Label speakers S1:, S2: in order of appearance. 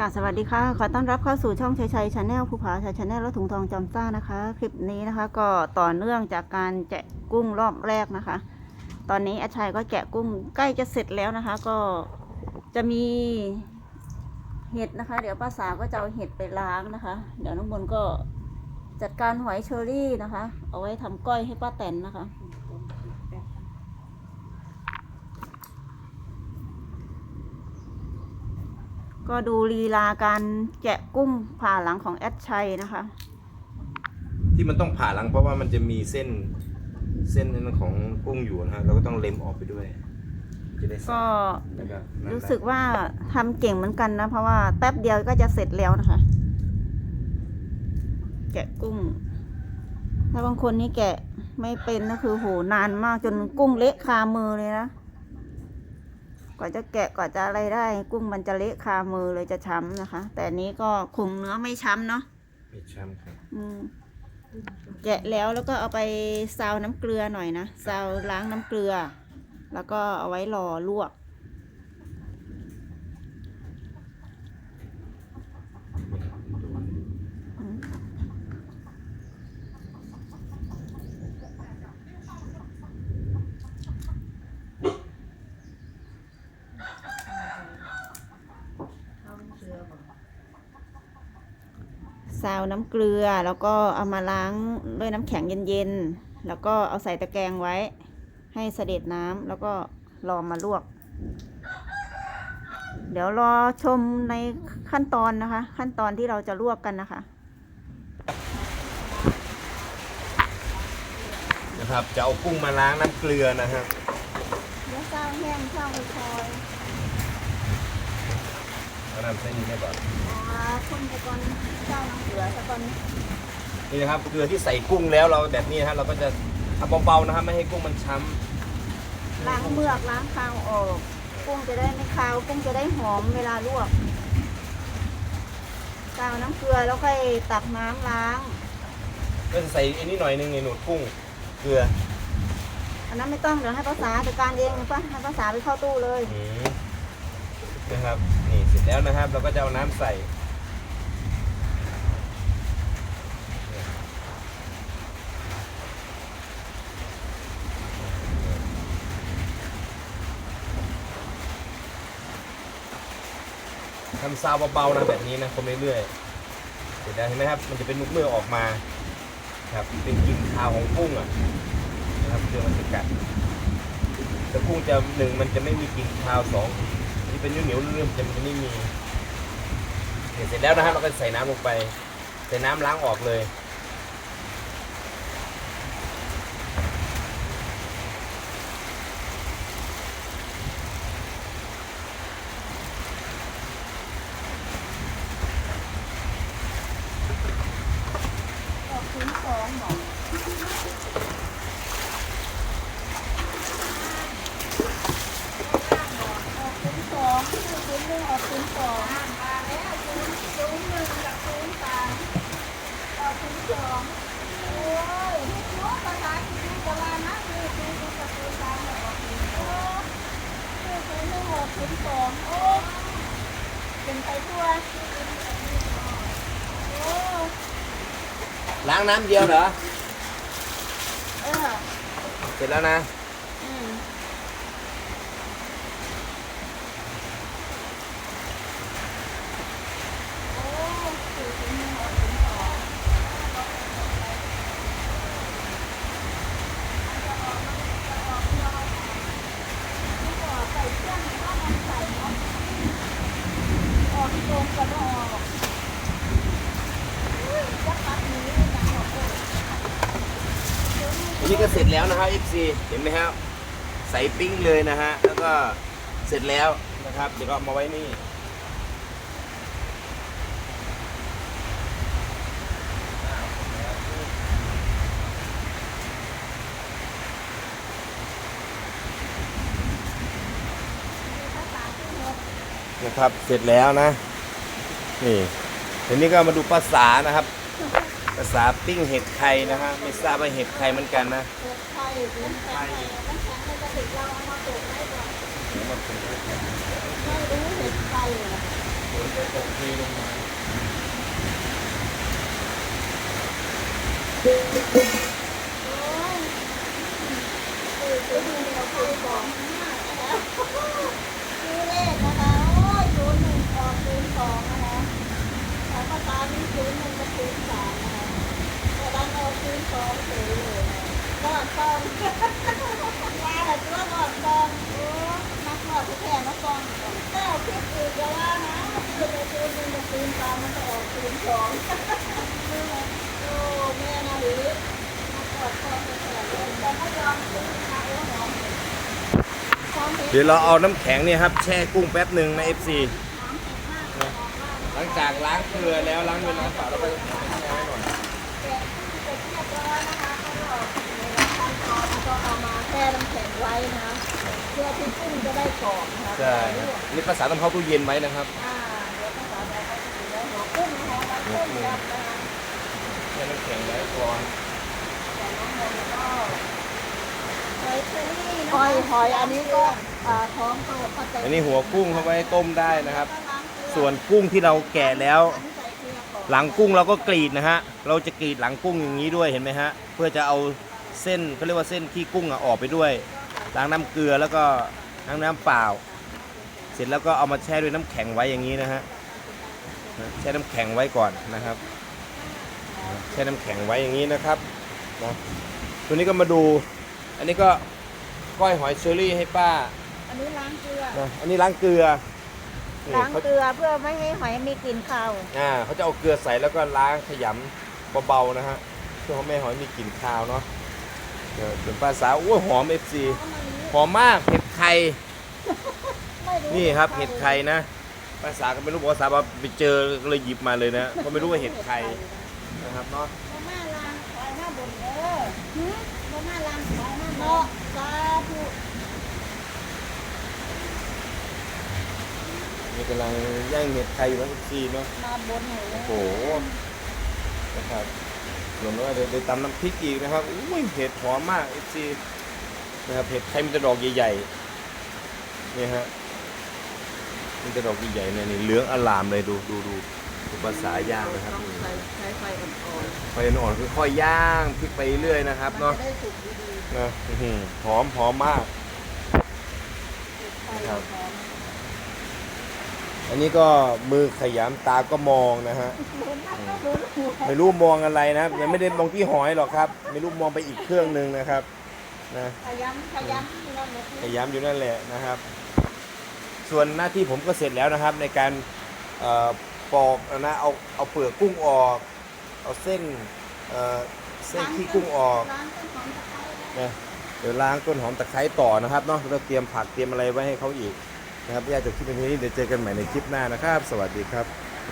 S1: กาสวัสดีค่ะ ขอต้อนรับเข้าสู่ช่องชัยชัยชาแนลภูผาชัยชาแนลและถุงทองจอมซ่านะคะ คลิปนี้นะคะ ก็ต่อเนื่องจากการแกะกุ้งรอบแรกนะคะ ตอนนี้อาชัยก็แกะกุ้งใกล้จะเสร็จแล้วนะคะ ก็จะมีเห็ดนะคะ เดี๋ยวป้าสาวก็จะเอาเห็ดไปล้างนะคะ เดี๋ยวน้องบนก็จัดการหอยเชอรี่นะคะ เอาไว้ทำก้อยให้ป้าแตนนะคะ ก็ดูลีลาการแกะกุ้งผ่าหลังของแอดชัยนะคะ
S2: ที่มันต้องผ่าหลังเพราะว่ามันจะมีเส้นเส้นนั้นของกุ้งอยู่นะฮะเราก็ต้องเล็มออกไปด้วยจะได้
S1: ก็
S2: แล้วก็นั่นแหละ
S1: รู้สึกว่าทำเก่งเหมือนกันนะ เพราะว่าแป๊บเดียวก็จะเสร็จแล้วนะคะ แกะกุ้ง ถ้าบางคนนี่แกะไม่เป็นก็คือโหนานมากจนกุ้งเละคามือเลยนะ กว่าจะแกะกว่าจะอะไรได้ กุ้งมันจะเละคามือเลยจะช้ำนะคะ แต่อันนี้ก็คุมเนื้อไม่ช้ำเนาะ
S2: ไม่ช้ำครับ
S1: อืมแกะแล้วแล้วก็เอาไปซาวน้ำเกลือหน่อยนะซาวล้างน้ำเกลือ แล้วก็เอาไว้รอลวก ซาวน้ำเกลือ แล้วก็เอามาล้างด้วยน้ำแข็งเย็นๆ แล้วก็เอาใส่ตะแกรงไว้ ให้เสด็จน้ำแล้วก็รอมาลวก เดี๋ยวรอชมในขั้นตอนนะคะ ขั้นตอนที่เราจะลวกกันนะคะ
S2: นะครับจะเอากุ้งมาล้างน้ำเกลือนะฮะ
S1: เดี๋ยวซาวแห้งซาวคอย
S2: เอาน้ำเส้นนี้ได้ก่อน
S1: อ่าคนตะกอนซาวน้ำเกลือตะกอน
S2: นี่นะครับเกลือที่ใส่กุ้งแล้วเราแบบนี้นะฮะเราก็จะทำเบาๆนะครับไม่ให้กุ้งมันช้
S1: ล้างเมือกล้างคาวออก กุ้งจะได้ไม่คาว กุ้งจะได้หอมเวลาลวกซาวน้ำเกลือแล้วค่อยตักน้ำล้างำ
S2: ก็จะใส่อันนี้หน่อยหนึงในหนวดกุ้ง เกลือ
S1: อันนั้นไม่ต้องเดี๋ยวให้ภาษาจัดการเองป่ะให้ภาษาไปเข้าตู้เลย
S2: อืม นะครับนี่เสร็จแล้วนะครับ เราก็จะเอาน้ำใส่ทำซาวเบาๆนะแบบนี้นะคนเรื่อยๆเสร็จแล้วเห็นไหมครับ มันจะเป็นลูกเมื่อออกมาครับเป็นกลิ่นคาวของกุ้งอะนะครับเดี๋ยวมันจะกัดแต่กุ้งจะหนึ่งมันจะไม่มีกลิ่นคาวสอง ที่เป็นเหนียวๆเรื่อยๆจะมันจะไม่มีเสร็จแล้วนะครับเราก็ใส่น้ำลงไป ใส่น้ำล้างออกเลย
S1: ออกถึงสองหรอออกถึงสองคือถึงห นึ่งอองสองมาแล้วถึงถึงหนึ่งกับถึงสามออกถึงสองโอ้ยโน้ตภาษาอังกฤษก็ว่านะคือถึงกับถึงสามออกถึงโอ้คือถึงหนึ่งออกถึงสองโอ้เป็นไปตัวโอ้
S2: ล้างน้ำเดียวเหรอ
S1: เออ
S2: เสร็จแล้วนะ
S1: อืมโอ้สี่ถึงหนึ่งหกถึงสองนี่ก็ใส่เครื่องว่ามันใส่เนาะออกตรงกันแล้วออกอุ้ยจักปักนี้ดังออกเลย
S2: อันนี้ก็เสร็จ แล้วนะครับ FC เห็นไหมครับใส่ปิ้งเลยนะฮะ แล้วก็เสร็จแล้วนะครับ เดี๋ยวก็มาไว้นี่นะครับ เสร็จแล้วนะ นี่ทีนี้ก็มาดูภาษานะครับ ภาษาปิ้งเห็ดไข่นะฮะไม่ทราบว่าเห็ดไข่เหมือนกันนะ
S1: ไข่งน้ำแข็งในกระติกเราเอามาเปิดไว้ก่อนไม่รู้เห็ดไฟเหรอ
S2: เดี๋ยวจ ตกเทลงมา
S3: ซื้อเลขนะคะโอ้ยศูนย์หนึ่งออกศูนย์สองนะคะแล้วก็ตามนี้ศูนย์หนึ่งกับศูนย์สามนะคะแต่ดันออกศูนย์สองเฉยเลยนะรอดกองยาแต่ตัวรอดกองโอ้นักรอดที่แพ้นักกองเจ้าคิดอีกแล้วว่านะคือไปศูนย์หนึ่งกับศูนย์สามมันจะ ออกศูนย์สองโอ้แม่นาหรือนักรอดกองแพ้เลยแต่ไม่ยอมซื้อนะคะโอ้หอมความเห็น
S2: เดี๋ยวเราเอาน้ำแข็งเนี่ยครับแช่กุ้งแป๊บหนึ่งนะ FC นะหลังจากล้างเกลือแล้วล้างด้วยน้ำเปล่าแล้วก็แช่ไว้หน่อย
S3: เอามาแช่น้ำแข็งไว้นะเพื่อที่กุ้งจะได้กรอบนะคะ
S2: ใช่ครับนี่ภาษาต้องเข้าตู้เย็นไว้นะครับ
S3: อ่าเดี๋ยวภาษาไทยเขาจะดูแล้วหัวกุ้ งนะคะหัวกุ้งยับนะคะ
S2: แช่น้ำแข็งไว้ก่อน
S3: แต่น้ำมันก็หอยเชอรี่หอยหอยอันนี้ก็อ่าท้องโตก็จะ
S2: อันนี้หัวกุ้งเข้าไว้ต้มได้นะครับ ส่วนกุ้งที่เราแกะแล้วหลังกุ้งเราก็กรีดนะฮะ เราจะกรีดหลังกุ้งอย่างนี้ด้วยเห็นไหมฮะ เพื่อจะเอาเส้นเขาเรียกว่าเส้นขี้กุ้งอะออกไปด้วยล้างน้ำเกลือแล้วก็ล้างน้ำเปล่า เสร็จแล้วก็เอามาแช่ด้วยน้ำแข็งไว้อย่างนี้นะฮะนะ แช่น้ำแข็งไว้ก่อนนะครับนะแช่น้ำแข็งไว้อย่างนี้นะครับนะตัวนี้ก็มาดู อันนี้ก็ก้อยหอยเชอรี่ให้ป้า
S3: อันนี้ล้างเกลือ
S2: นะอันนี้ล้างเกลือนี่
S3: ล้าง
S2: เขา
S3: เกลือเพื่อไม่ให้หอยมีกลิ่นคาว
S2: อ่าเขาจะเอาเกลือใส่แล้วก็ล้างขยำเบาๆนะฮะเพื่อให้แม่หอยมีกลิ่นคาวเนาะเดี๋ยวส่วนป้าสาวโอ้ยหอมเอฟซีหอมมากเห็ดไข่
S3: ไม่รู้
S2: นี่ครับเห็ดไข่นะ ภาษาก็ไม่รู้บอกภาษาว่าไปเจอก็เลยหยิบมาเลยนะ ก็ไม่รู้ว่าเห็ดไข่นะครับเนาะ
S3: มาม่าล้างหอยหน้าบนเด้อหืมมาม่าล้างหอยหน้าบนเนาะสาธุ
S2: นี่กำลังย่างเห็ดไข่อยู่นะเอฟซีเนาะ
S3: มาบนหอย
S2: โอ้โหนะครับรวมแล้วเดี๋ยวเดี๋ยวตำน้ำพริกอีกนะครับอุ้ยเห็ดหอมมากเอฟซีนะครับเห็ดไข่มันจะดอกใหญ่ๆนี่ฮะมั นจะดอกใหญ่ๆเนี่ยนี่เหลืองอลามเลยดูดูดูดูภาษาย่างนะครับ
S3: ต้องใช้ใช้ไฟอ่อน
S2: ไฟอ่อนๆค่อยๆย่างพริกไปเรื่อยนะครับ
S3: ๆมัน
S2: เนาะ
S3: จะได้สุกดี
S2: นะอื้อหือหอมหอมมาก
S3: ๆไฟ
S2: ครับ
S3: หอม
S2: อันนี้ก็มือขยำตาก็มองนะฮะ
S3: เหมือนนักก็รู้หัว
S2: ไม่รู้มองอะไรนะครับยังไม่ได้มองที่หอยหรอกครับ ไม่รู้มองไปอีกเครื่องหนึ่งนะครับนะ
S3: ขยำขยำที่เราหมด
S2: พยายามอยู่นั่นแหละนะครับ ส่วนหน้าที่ผมก็เสร็จแล้วนะครับ ในการเอ่อปอกนะเอาเอาเปลือกกุ้งออกเอาเส้นเอ่อเส้นที่กุ้งออก
S3: ล้างต้นหอมตะไคร้
S2: นะเดี๋ยวล้างต้นหอมตะไคร้ต่อนะครับเนาะแล้วเตรียมผักเตรียมอะไรไว้ให้เขาอีกนะครับอยากจะคลิปนี้เดี๋ยวเจอกันใหม่ในคลิปหน้านะครับ สวัสดีครับ